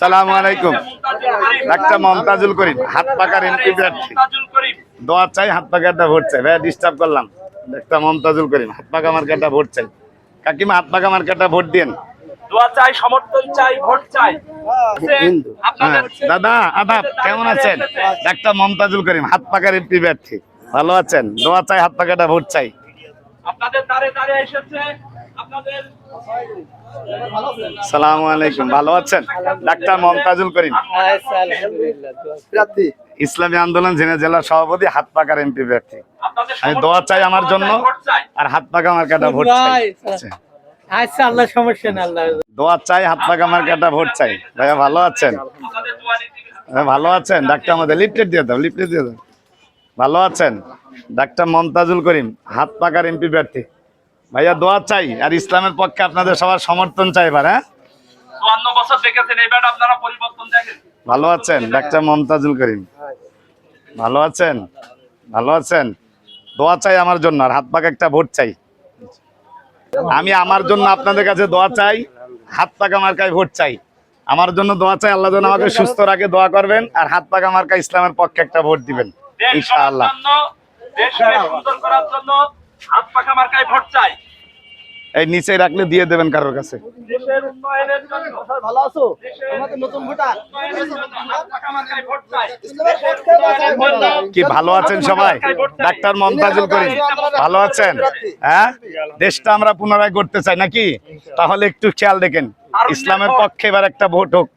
সালামু আলাইকুম। ডাক্তার মমতাজুল করিম হাত পাকার এমপি প্রার্থী। দোয়া চাই হাত পাকা একটা ভোট চাই। ভাইয়া ডিস্টার্ব করলাম। ডাক্তার মমতাজুল করিম হাত পাকা মার্কাটা ভোট চাই। কাকিমা হাত পাকা মার্কাটা ভোট দিন দোয়া চাই সমর্থন চাই ভোট চাই। হ্যাঁ। দাদা আদাব কেমন আছেন? ডাক্তার মমতাজুল করিম হাত পাকার এমপি প্রার্থী। ভালো আছেন? দোয়া চাই হাত পাকাটা ভোট চাই। আপনাদের দাঁড়ে দাঁড়ে এসেছে। সালামু আলাইকুম ভালো আছেন? ডাক্তার মমতাজুল করিম। ইসলামী আন্দোলন জেনে জেলার সভাপতি হাত পাকার এমপি প্রার্থী। আমি দোয়া চাই আমার জন্য আর হাত পাকা মার্কাটা ভোট চাই। আচ্ছা। আচ্ছা আল্লাহ সমস্যা না আল্লাহ। দোয়া চাই হাত পাকা মার্কাটা ভোট চাই। ভাইয়া ভালো আছেন? ভালো আছেন? ডাক্তার আমাদের লিফলেট দিয়ে দাও লিফলেট দিয়ে দাও। ভালো আছেন? ডাক্তার মমতাজুল করিম হাত পাকার এমপি প্রার্থী। ভাইয়া দোয়া চাই আর ইসলামের পক্ষে আপনাদের সবার সমর্থন চাই এবার হ্যাঁ? ভালো আছেন ডাক্তার মমতাজুল করিম? ভালো আছেন? ভালো আছেন? দোয়া চাই আমার জন্য আর হাত পাকা একটা ভোট চাই। আমি আমার জন্য আপনাদের কাছে দোয়া চাই হাত পাকা মার্কায় ভোট চাই। আমার জন্য দোয়া চাই আল্লাহ যেন আমাকে সুস্থ রাখে দোয়া করবেন আর হাত পাকা মার্কা ইসলামের পক্ষে একটা ভোট দিবেন ইনশাআল্লাহ। হাত পাখা মার্কায় ভোট চাই। এই নিচে রাখলে দিয়ে দেবেন কারোর কাছে। দেশের উন্নয়নের জন্য। ভালো আছো? নতুন ভোটার। কি ভালো আছেন সবাই? ডাক্তার মমতাজুল করিম ভালো আছেন? হ্যাঁ? দেশটা আমরা পুনরায় করতে চাই নাকি? তাহলে একটু খেয়াল দেখেন। ইসলামের পক্ষে এবার একটা ভোট হোক।